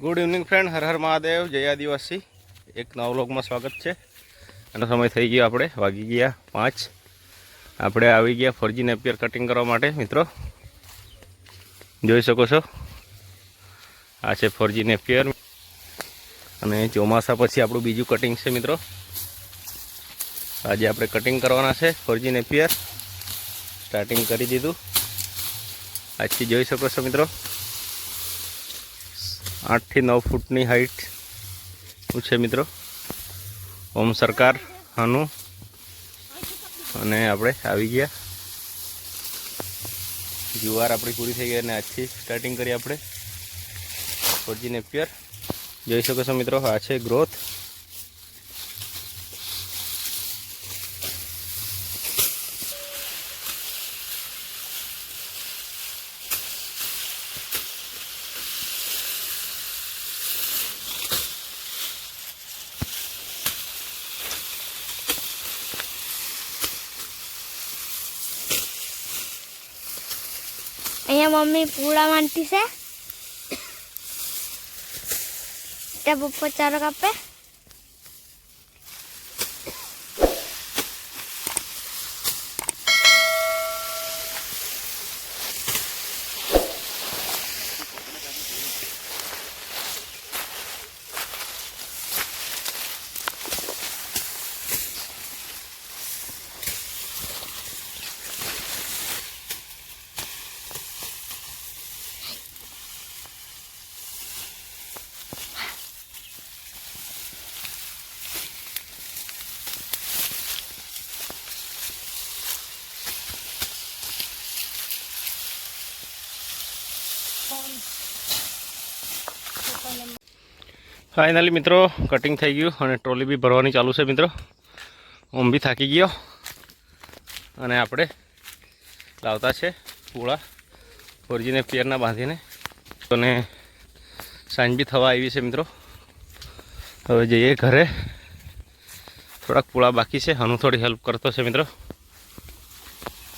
Good evening friend Har Har Mahadev. જય આદિવાસી. એક નવ સ્વાગત છે. એનો સમય થઈ ગયો આપણે. વાગી ગયા પાંચ. આપણે આવી ગયા ફરજી નેપિયર કટિંગ કરવા માટે, મિત્રો. જોઈ શકો છો. આ છે ફરજી નેપિયર અને ચોમાસા પછી આપણું બીજું કટિંગ છે, મિત્રો. આજે આપણે કટિંગ કરવાના છે ફરજી નેપિયર સ્ટાર્ટિંગ કરી દીધું. આજથી જોઈ શકો છો, મિત્રો. આઠથી નવ ફૂટની હાઈટનું છે મિત્રો. ઓમ સરકાર, હાનું. અને આપણે આવી ગયા. જુવાર આપણી પૂરી થઈ ગઈ અને આજથી સ્ટાર્ટિંગ કરી આપણે. ફોરજી નેપિયર જોઈ શકો છો મિત્રો, આ છે ગ્રોથ મમ્મી પૂળા માંડતી છે. ત્યાં પપ્પા ચારો કાપે. ફાઇનલી મિત્રો કટિંગ થઈ ગયું અને ટ્રોલી બી ભરવાની ચાલુ છે, મિત્રો. ઓમ બી થાકી ગયો. અને આપણે લાવતા છે પૂળા ફોરજીને પિયરના બાંધીને. અને સાંજ બી થવા આવી છે, મિત્રો. હવે જઈએ ઘરે. થોડાક પૂળા બાકી છે. હનુ થોડી હેલ્પ કરતો છે, મિત્રો.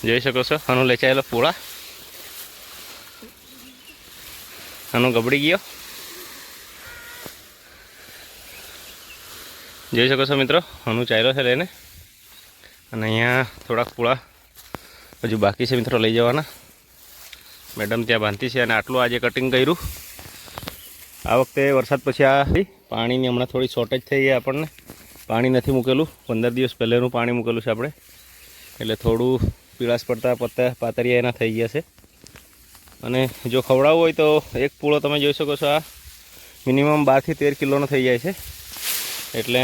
જોઈ શકો છો, હનુ લેચાયેલો પૂળા હનુ ગબડી ગયો. જોઈ શકો છો મિત્રો, હનુ ચાલ્યો છે લઈને. અને અહીંયા થોડાક પૂળા હજુ બાકી છે મિત્રો લઈ જવાના. મેડમ ત્યાં બાંધતી છે અને આટલું આજે કટિંગ કર્યું. આ વખતે વરસાદ પછી આ પાણીની હમણાં થોડી શોર્ટેજ થઈ ગઈ આપણને. પાણી નથી મૂકેલું. પંદર દિવસ પહેલેનું પાણી મૂકેલું છે આપણે. એટલે થોડું પીળાશ પડતા પત્તા પાતરિયા એના થઈ ગયા છે. અને જો ખવડાવવું હોય તો એક પૂળો તમે જોઈ શકો છો આ. મિનિમમ બારથી તેર કિલોનો થઈ જાય છે. એટલે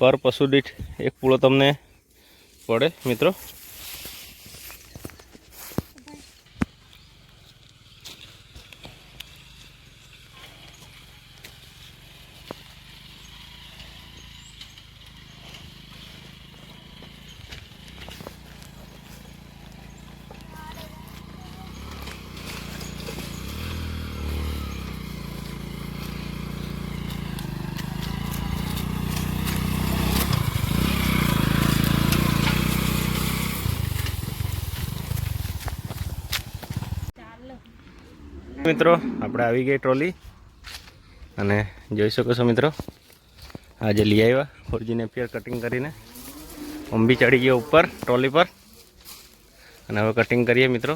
પર પશુ દીઠ એક પૂળો તમને પડે મિત્રો. મિત્રો, આપણે આવી ગઈ ટ્રોલી અને જોઈ શકો છો મિત્રો, આજે લઈ આવ્યા. ફોરજી નેપિયર કટિંગ કરીને. અંબી ચડી ગયો ઉપર ટ્રોલી પર. અને હવે કટિંગ કરીએ મિત્રો.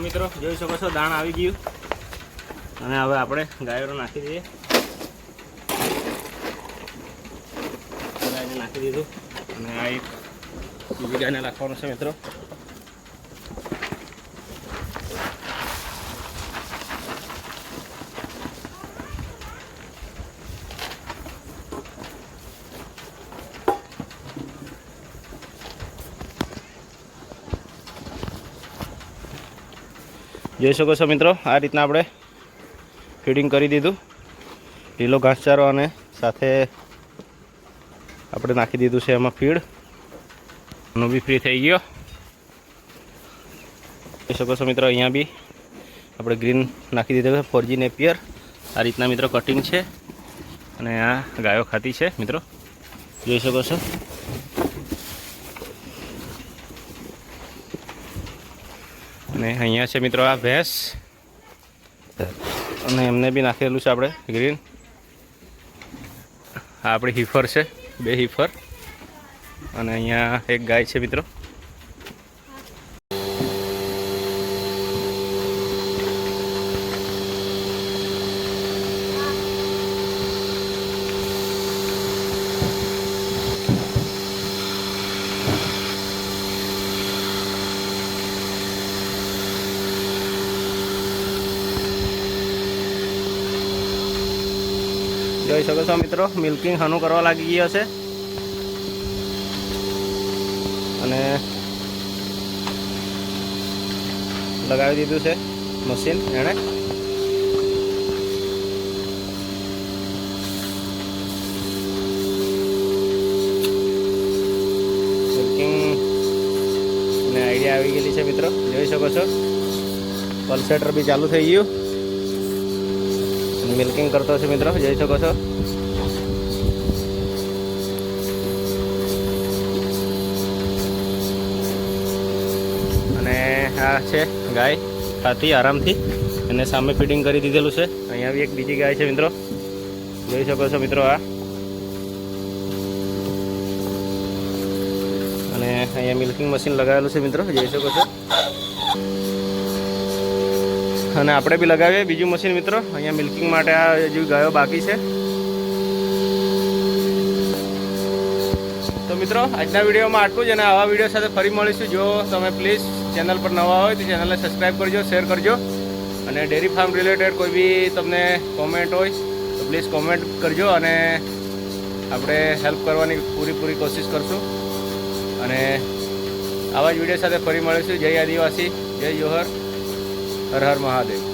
હા મિત્રો, જોઈ શકો છો, દાણ આવી ગયું. અને હવે આપણે ગાયરો નાખી દઈએ. નાખી દીધું. અને આ એક બીજી ગાયને નાખવાનું છે મિત્રો. જોઈ શકો છો મિત્રો, આ રીતના આપણે ફીડિંગ કરી દીધું. લીલો ઘાસચારો અને સાથે આપણે નાખી દીધું છે એમાં ફીડ. નો બી ફ્રી થઈ ગયો. જોઈ શકો છો મિત્રો, અહીંયા બી આપણે ગ્રીન નાખી દીધું છે ફોરજી નેપિયર આ રીતના મિત્રો કટિંગ છે. અને આ ગાયો ખાતી છે મિત્રો. જોઈ શકો છો. અને અહીંયા છે મિત્રો આ ભેંસ. અને એમને બી નાખેલું છે આપણે ગ્રીન. આ આપણી હિફર છે, બે હિફર. અને અહીંયા એક ગાય છે મિત્રો. જોઈ શકો છો મિત્રો મિલ્કિંગ હનું કરવા લાગી ગયો છે. અને લગાવી દીધું છે મશીન એણે. અને આઈડિયા આવી ગયેલી છે મિત્રો, જોઈ શકો છો. પલ્સેટર બી ચાલુ થઈ ગયું. મિલ્કિંગ કરતો છે મિત્રો, જોઈ શકો છો. અને આ છે ગાય, ખાતી આરામથી. એને સામે ફીડિંગ કરી દીધેલું છે. અહીંયા બી એક બીજી ગાય છે મિત્રો. જોઈ શકો છો મિત્રો આ. અને અહીંયા મિલ્કિંગ મશીન લગાવેલું છે મિત્રો, જોઈ શકો છો. અને આપણે બી લગાવીએ. બીજું મશીન મિત્રો, અહીંયા મિલ્કિંગ માટે આ હજુ ગાયો બાકી છે. તો મિત્રો, આજના વિડીયોમાં આટલું જ અને આવા વીડિયો સાથે ફરી મળીશું. જો તમે પ્લીઝ ચેનલ પર નવા હોય તો ચેનલને સબસ્ક્રાઈબ કરજો શેર કરજો. અને ડેરી ફાર્મ રિલેટેડ કોઈ બી તમને કોમેન્ટ હોય તો પ્લીઝ કોમેન્ટ કરજો અને આપણે હેલ્પ કરવાની પૂરીપૂરી કોશિશ કરશું. અને આવા જ વીડિયો સાથે ફરી મળીશું. જય આદિવાસી, જય જોહર. હર હર મહાદેવ.